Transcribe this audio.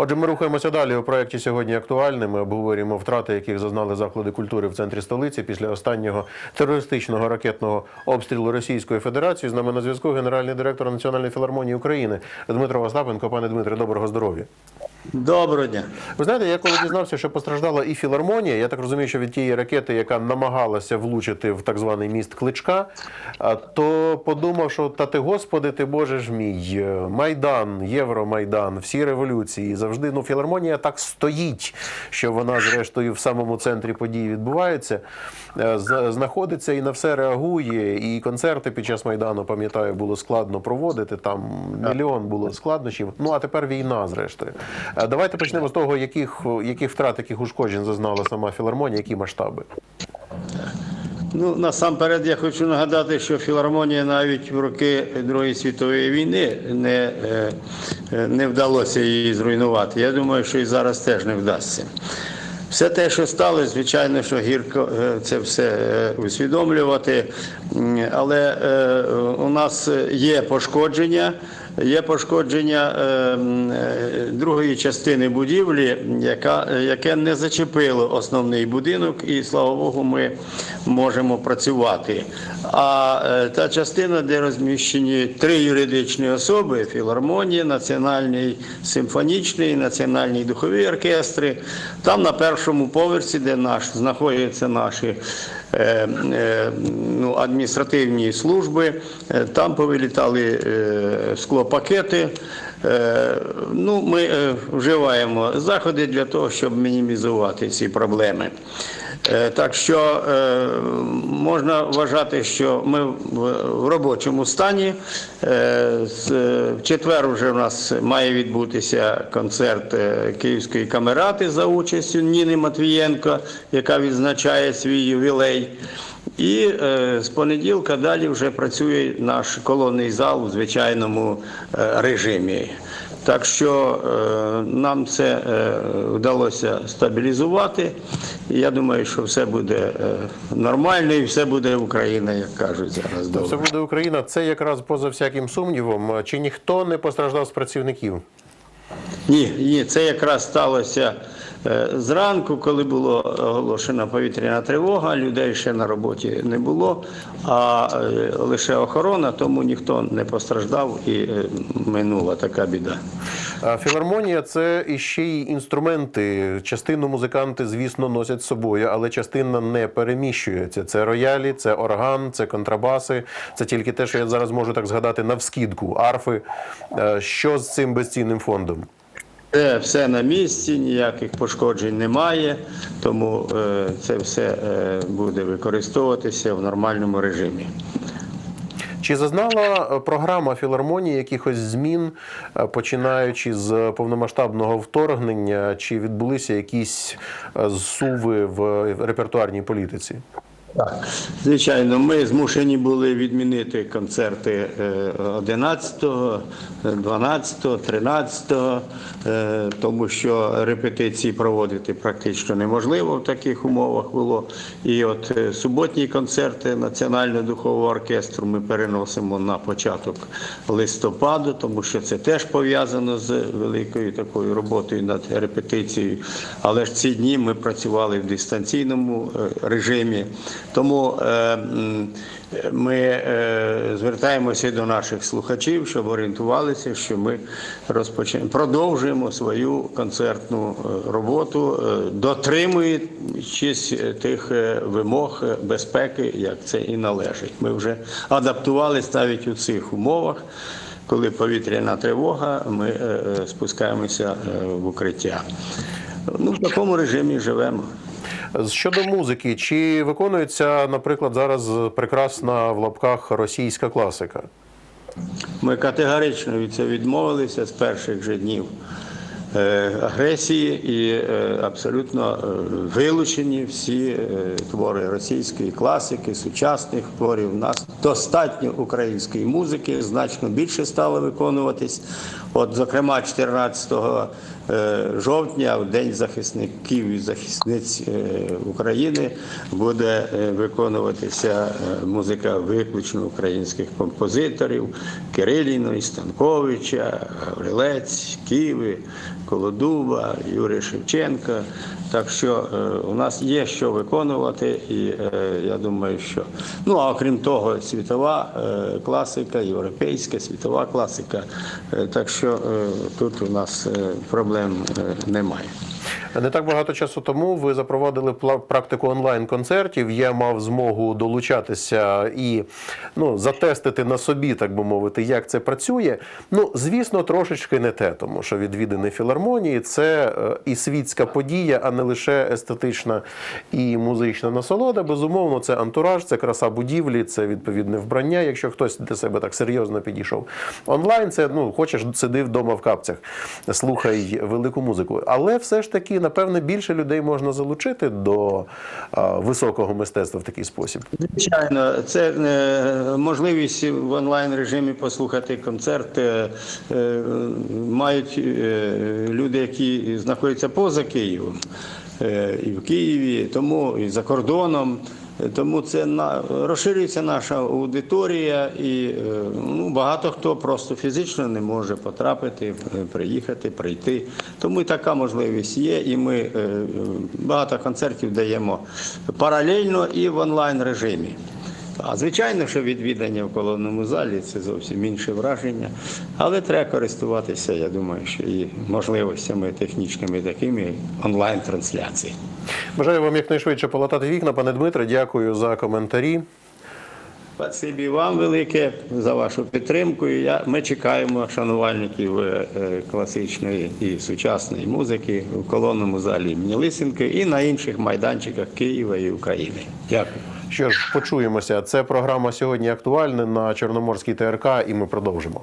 Отже, ми рухаємося далі у проєкті сьогодні актуальним. Ми обговорюємо втрати, яких зазнали заклади культури в центрі столиці після останнього терористичного ракетного обстрілу Російської Федерації. З нами на зв'язку генеральний директор Національної філармонії України Дмитро Остапенко. Пане Дмитре, доброго здоров'я. Доброго дня. Ви знаєте, я коли дізнався, що постраждала і філармонія, я так розумію, що від тієї ракети, яка намагалася влучити в так званий міст Кличка, то подумав, що та ти господи, ти Боже ж мій, Майдан, Євромайдан, всі революції завжди. Ну, філармонія так стоїть, що вона, зрештою, в самому центрі подій відбувається, е, знаходиться і на все реагує. І концерти під час Майдану, пам'ятаю, було складно проводити. Там мільйон було складнощів. Ну а тепер війна, зрештою. Е, Давайте почнемо з того, яких, яких втрат, яких ушкоджень зазнала сама філармонія, які масштаби. Ну насамперед я хочу нагадати, що філармонія навіть в роки Другої світової війни не, е, е, не вдалося її зруйнувати. Я думаю, що і зараз теж не вдасться. Все те, що сталося, звичайно, що гірко е, це все усвідомлювати, але у нас є пошкодження. Є пошкодження е, е, другої частини будівлі, яке не зачепило основний будинок, і слава Богу, ми можемо працювати. А е, та частина, де розміщені три юридичні особи: філармонія, Національний симфонічний, Національний духові оркестри, там на першому поверсі, де наш знаходяться наші. Е, е, Ну, адміністративні служби, е, там повилітали склопакети. Ну, ми вживаємо заходи для того, щоб мінімізувати ці проблеми. Е, Так що е, можна вважати, що ми в в робочому стані. Е, В четвер вже у нас має відбутися концерт Київської камерати за участю Ніни Матвієнко, яка відзначає свій ювілей. І з понеділка далі вже працює наш колонний зал у звичайному режимі. Так що е, нам це е, вдалося стабілізувати. І я думаю, що все буде е, нормально і все буде Україна, як кажуть зараз. Все буде Україна. Це якраз поза всяким сумнівом. Чи ніхто не постраждав з працівників? Ні, ні, це якраз сталося зранку, коли була оголошена повітряна тривога. Людей ще на роботі не було, а е, лише охорона, тому ніхто не постраждав і е, минула така біда. Філармонія це іще й інструменти. Частину музиканти, звісно, носять з собою, але частина не переміщується. Це роялі, це орган, це контрабаси. Це тільки те, що я зараз можу так згадати навскідку, арфи. Е, Що з цим безцінним фондом? Це все на місці, ніяких пошкоджень немає, тому е, це все е, буде використовуватися в нормальному режимі. Чи зазнала е, програма філармонії якихось змін, починаючи з повномасштабного вторгнення, чи відбулися якісь зсуви в репертуарній політиці? Так, звичайно, ми змушені були відмінити концерти е, 11, 12, 13, е, тому що репетиції проводити практично неможливо в таких умовах було. І от е, суботні концерти Національного духового оркестру ми переносимо на початок листопаду, тому що це теж пов'язано з великою такою роботою над репетицією. Але ж ці дні ми працювали в дистанційному е, режимі. Тому е, ми е, звертаємося до наших слухачів, щоб орієнтувалися, що ми розпочнемо продовжуємо свою концертну е, роботу, дотримуючись тих вимог безпеки, як це і належить. Ми вже адаптувалися навіть у цих умовах. Коли повітряна тривога, ми спускаємося в укриття. Ну, в такому режимі живемо. Щодо музики, чи виконується, наприклад, зараз прекрасна в лапках російська класика? Ми категорично від цього відмовилися з перших же днів агресії і е, абсолютно е, вилучені всі е, твори російської класики, сучасних творів. У нас достатньо української музики, значно більше стало виконуватись. От, зокрема, 14 е, жовтня, в День захисників і захисниць е, України, буде е, виконуватися е, музика виключно українських композиторів Кириліної, Станковича, Гаврилець, Киви, Колодуба, Юрія Шевченка. Так що е, у нас є що виконувати, і е, я думаю, що ну а окрім того, світова е, класика, європейська, світова класика. Так що тут у нас проблем немає. Не так багато часу тому ви запровадили практику онлайн-концертів. Я мав змогу долучатися і ну, затестити на собі, так би мовити, як це працює. Ну, звісно, трошечки не те, тому що відвідини філармонії це е, і світська подія, а не лише естетична і музична насолода. Безумовно, це антураж, це краса будівлі, це відповідне вбрання. Якщо хтось до себе так серйозно підійшов. Онлайн це ну хочеш сиди вдома в капцях, слухай велику музику. Але все ж таки, напевне, більше людей можна залучити до високого мистецтва в такий спосіб. Звичайно, це е, можливість в онлайн режимі послухати концерт. е, е, Мають люди, які знаходяться поза Києвом і в Києві, тому і за кордоном. Тому це на розширюється наша аудиторія, і е, ну, багато хто просто фізично не може потрапити, е, приїхати, прийти. Тому і така можливість є. І ми е, багато концертів даємо паралельно і в онлайн режимі. А звичайно, що відвідання в колонному залі це зовсім інше враження, але треба користуватися, я думаю, що і можливостями технічними такими онлайн-трансляції. Бажаю вам якнайшвидше полатати вікна, пане Дмитре. Дякую за коментарі. Спасибі вам велике за вашу підтримку. Я, ми чекаємо шанувальників е, е, класичної і сучасної музики в колонному залі імені Лисенки і на інших майданчиках Києва і України. Дякую. Що ж, почуємося. Це програма сьогодні актуальна на Чорноморській ТРК, і ми продовжимо.